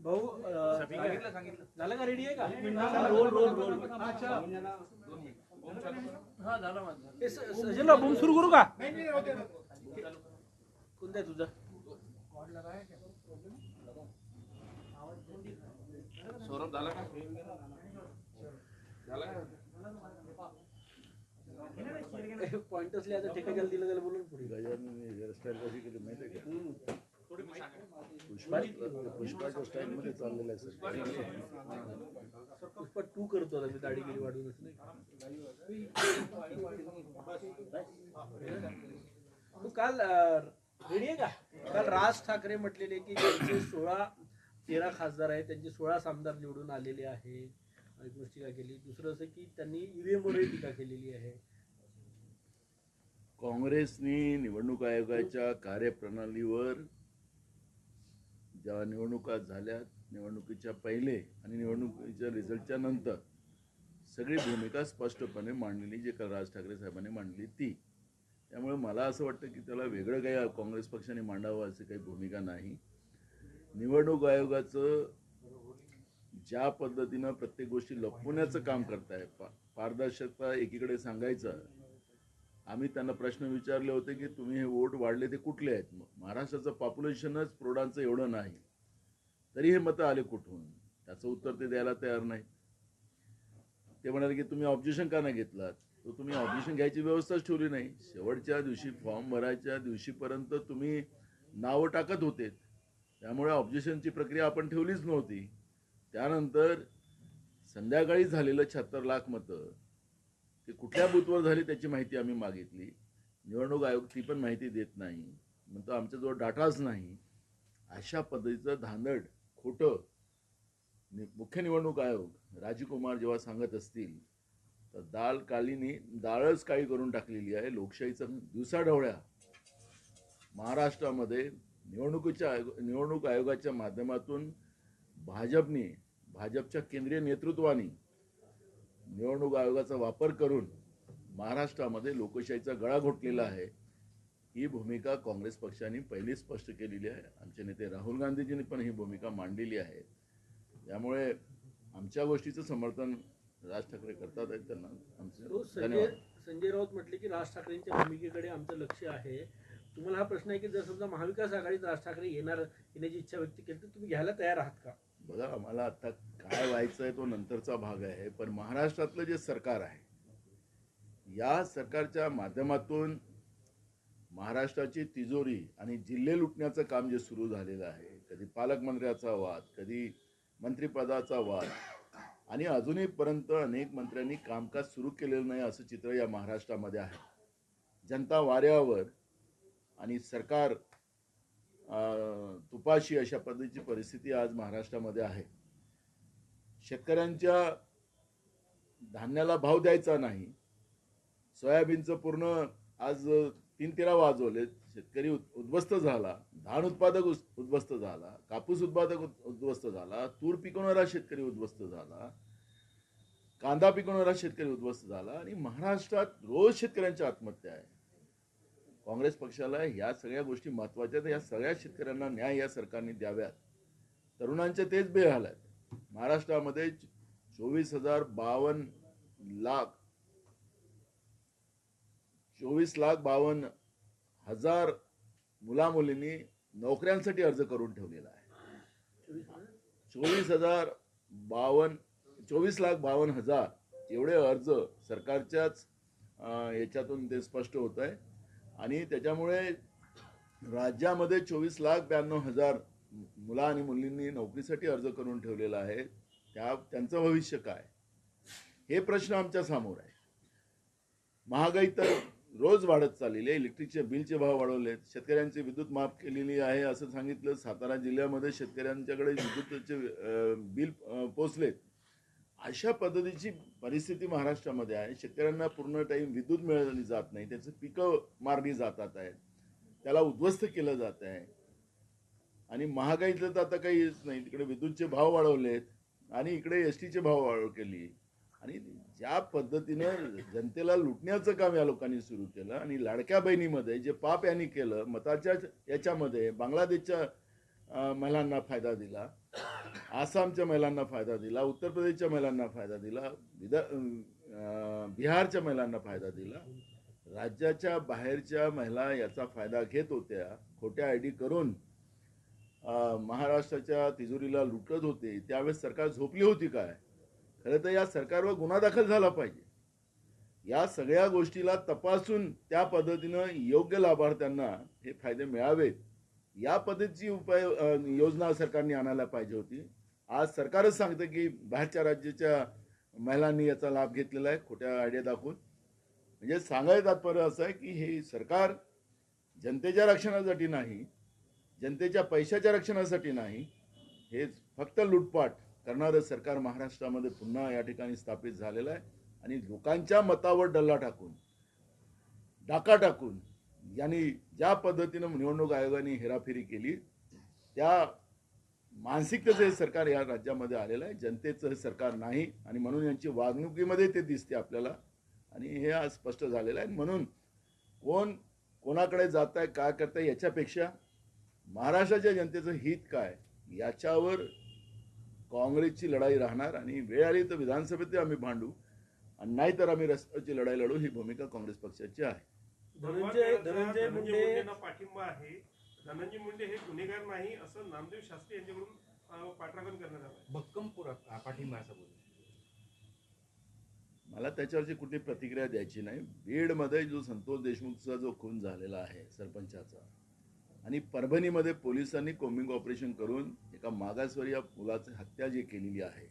भाऊ झालं का रेडी आहे का? रोल रोल रोल हा झाला माझा. स- सजलराव बूम सुरू करू का? कोणता आहे तुझा? सौरभ झाला का? झाला का? पॉइंटच लिहायचं ठेका दिलं त्याला बोलून पुढे. गजानन हेअरस्टाईल कशी केली माहिती आहे का? पुष्पा स्टाईल मध्ये चाललेलं आहे सर. पुष्पा टू करतो आता मी दाढी गेली वाढूनच नाही तू काल रेडी आहे का? काल राज ठाकरे म्हटलेले की ज्यांचे सोळा तेरा खासदार आहेत त्यांचे सोळा आमदार निवडून आलेले आहे. एक गोष्ट टीका केली. दुसरं असं की त्यांनी ईव्हीएम वरही टीका केलेली आहे. काँग्रेसनी निवडणूक आयोगाच्या कार्यप्रणालीवर ज्या निवडणुका झाल्या निवडणुकीच्या पहिले आणि निवडणुकीच्या रिझल्टच्या नंतर सगळी भूमिका स्पष्टपणे मांडलेली जे राज ठाकरे साहेबांनी मांडली ती. त्यामुळे मला असं वाटतं की त्याला वेगळं काही काँग्रेस पक्षाने मांडावं अशी काही भूमिका नाही. निवडणूक आयोगाचं ज्या पद्धतीनं प्रत्येक गोष्टी लपवण्याचं काम करताय पा पारदर्शकता एकीकडे सांगायचं आम्ही त्यांना प्रश्न विचारले होते की तुम्ही हे वोट वाढले ते कुठले आहेत? मग महाराष्ट्राचं पॉप्युलेशनच प्रौढांचं एवढं नाही. तरी हे मतं आले कुठून? त्याचं उत्तर ते द्यायला तयार नाही. ते म्हणाले की तुम्ही ऑब्जेक्शन का नाही घेतलात? तर तुम्ही ऑब्जेक्शन घ्यायची व्यवस्थाच ठेवली नाही. शेवटच्या दिवशी फॉर्म भरायच्या दिवशीपर्यंत तुम्ही नावं टाकत होते. त्यामुळे ऑब्जेक्शनची प्रक्रिया आपण ठेवलीच नव्हती. त्यानंतर संध्याकाळी झालेलं शहात्तर लाख मतं. ते कुठल्या बूथवर झाली त्याची माहिती आम्ही मागितली. निवडणूक आयोग ती पण माहिती देत नाही. म्हणतो आमच्याजवळ डाटाच नाही. अशा पद्धतीचं धांदड खोटं नि- मुख्य निवडणूक आयोग राजकुमार जेव्हा सांगत असतील तर दाल कालीनी डाळच काळी करून टाकलेली आहे. लोकशाहीचं दिवसाढवळ्या महाराष्ट्रामध्ये निवडणुकीच्या आयोग निवडणूक आयोगाच्या माध्यमातून भाजपने भाजपच्या केंद्रीय नेतृत्वाने निवडणूक आयोगाचा वापर करून महाराष्ट्रामध्ये लोकशाहीचा गळा घोटलेला आहे. ही भूमिका काँग्रेस पक्षाने पहिली स्पष्ट केलेली आहे. आमचे नेते राहुल गांधीजींनी पण ही भूमिका मांडलेली आहे. त्यामुळे आमच्या गोष्टीचं समर्थन राज ठाकरे करतात आहेत त्यांना. आमचे संजय राऊत म्हटले की राज ठाकरेंच्या भूमिकेकडे आमचं लक्ष आहे. तुम्हाला हा प्रश्न आहे की जर समजा महाविकास आघाडीत राज ठाकरे येणार येण्याची इच्छा व्यक्त केली तर तुम्ही घ्यायला तयार आहात का? बघा आम्हाला आता काय व्हायचं आहे तो नंतरचा भाग आहे पण महाराष्ट्रातलं जे सरकार आहे या सरकारच्या माध्यमातून महाराष्ट्राची तिजोरी आणि जिल्हे लुटण्याचं काम जे सुरू झालेलं आहे कधी पालकमंत्र्याचा वाद कधी मंत्रिपदाचा वाद आणि अजूनहीपर्यंत अनेक मंत्र्यांनी कामकाज सुरू केलेलं नाही असं चित्र या महाराष्ट्रामध्ये आहे. जनता वाऱ्यावर आणि सरकार तुपाशी अशा पद्धतीची परिस्थिती आज महाराष्ट्रामध्ये आहे. शेतकऱ्यांच्या धान्याला भाव द्यायचा नाही. सोयाबीनचं पूर्ण आज तीन तेरा वाजवले. शेतकरी उद्ध्वस्त झाला. धान उत्पादक उद्ध्वस्त झाला. कापूस उत्पादक उद्ध्वस्त झाला. तूर पिकवणारा शेतकरी उद्ध्वस्त झाला. कांदा पिकवणारा शेतकरी उद्ध्वस्त झाला. आणि महाराष्ट्रात रोज शेतकऱ्यांच्या आत्महत्या आहे. काँग्रेस पक्षाला ह्या सगळ्या गोष्टी महत्त्वाच्या आहेत. या सगळ्या शेतकऱ्यांना न्याय या सरकारने द्याव्यात. तरुणांचे तेच बेहाल आहेत महाराष्ट्रामध्ये चोवीस हजार बावन्न लाख चोवीस लाख बावन्न हजार मुलामुलींनी नोकऱ्यांसाठी अर्ज करून ठेवलेला आहे. चोवीस हजार बावन्न चोवीस लाख बावन्न हजार एवढे अर्ज सरकारच्याच याच्यातून ते स्पष्ट होत आहे आणि त्याच्यामुळे राज्यामध्ये चोवीस लाख ब्याण्णव हजार मुला आणि मुलींनी नोकरीसाठी अर्ज करून ठेवलेला आहे. त्या त्यांचं भविष्य काय? हे प्रश्न आमच्यासमोर आहे. महागाई तर रोज वाढत चाललेली आहे इलेक्ट्रिकचे बिलचे भाव वाढवले आहेत शेतकऱ्यांची विद्युत माफ केलेली आहे असं सांगितलं सातारा जिल्ह्यामध्ये शेतकऱ्यांच्याकडे विद्युतचे बिल पोचलेत. अशा पद्धतीची परिस्थिती महाराष्ट्रामध्ये आहे. शेतकऱ्यांना पूर्ण टाईम विद्युत मिळाली जात नाही. त्याचं पिकं मारली जातात आहेत. त्याला उद्ध्वस्त केलं जात आहे. आणि महागाईतलं तर आता काहीच नाही. तिकडे विद्युतचे भाव वाढवलेत आणि इकडे एस टीचे भाव वाढव केली. आणि ज्या पद्धतीनं जनतेला लुटण्याचं काम या लोकांनी सुरू केलं आणि लाडक्या बहिणीमध्ये जे पाप यांनी केलं मताच्या याच्यामध्ये बांगलादेशच्या महिलांना फायदा दिला. आसामच्या महिलांना फायदा दिला उत्तर प्रदेशच्या महिलांना फायदा दिला विदा अं, बिहारच्या महिलांना फायदा दिला. राज्याच्या बाहेरच्या महिला याचा फायदा घेत होत्या खोट्या आय डी करून महाराष्ट्राच्या तिजोरीला लुटत होते. त्यावेळेस सरकार झोपली होती काय? खरं तर या सरकारवर गुन्हा दाखल झाला पाहिजे. या सगळ्या गोष्टीला तपासून त्या पद्धतीनं योग्य लाभार्थ्यांना हे फायदे मिळावेत. या पद्धतीची उपाय योजना सरकारने आणायला पाहिजे होती. आज सरकारच सांगतं की बाहेरच्या राज्याच्या महिलांनी याचा लाभ घेतलेला आहे. खोट्या आयडिया दाखवून. म्हणजे सांगायचं तात्पर्य असं आहे की हे सरकार जनतेच्या रक्षणासाठी नाही जनतेच्या पैशाच्या रक्षणासाठी नाही हे फक्त लुटपाट करणारं सरकार महाराष्ट्रामध्ये पुन्हा या ठिकाणी स्थापित झालेलं आहे. आणि लोकांच्या मतावर डल्ला टाकून डाका टाकून यांनी ज्या पद्धतीनं निवडणूक आयोगाने हेराफेरी केली त्या मानसिकतेचं हे सरकार या राज्यामध्ये आलेलं आहे. जनतेचं हे सरकार नाही आणि म्हणून यांची वागणुकीमध्ये ते दिसते आपल्याला. आणि हे आज स्पष्ट झालेलं आहे. म्हणून कोण कोणाकडे जात आहे काय करताय याच्यापेक्षा महाराष्ट्राच्या जनतेचं हित काय याच्यावर काँग्रेसची लढाई राहणार आणि वेळ आली तर विधानसभेत आम्ही भांडू. आणि नाहीतर आम्ही रस्त्याची लढाई लढू ही भूमिका काँग्रेस पक्षाची आहे. धनंजय धनंजय मुंडे मुंडेंना पाठिंबा आहे. धनंजय मुंडे हे गुन्हेगार नाही असं नामदेव शास्त्री यांच्याकडून पाठराखण करण्यात आलं भक्कम पुरा पाठिंबा असं बोलू मला त्याच्यावरची कुठली प्रतिक्रिया द्यायची नाही. बीडमध्ये जो संतोष देशमुखचा जो खून झालेला आहे सरपंचाचा आणि परभणीमध्ये पोलिसांनी कोम्बिंग ऑपरेशन करून एका मागासवर्गीय मुलाची हत्या जी केलेली आहे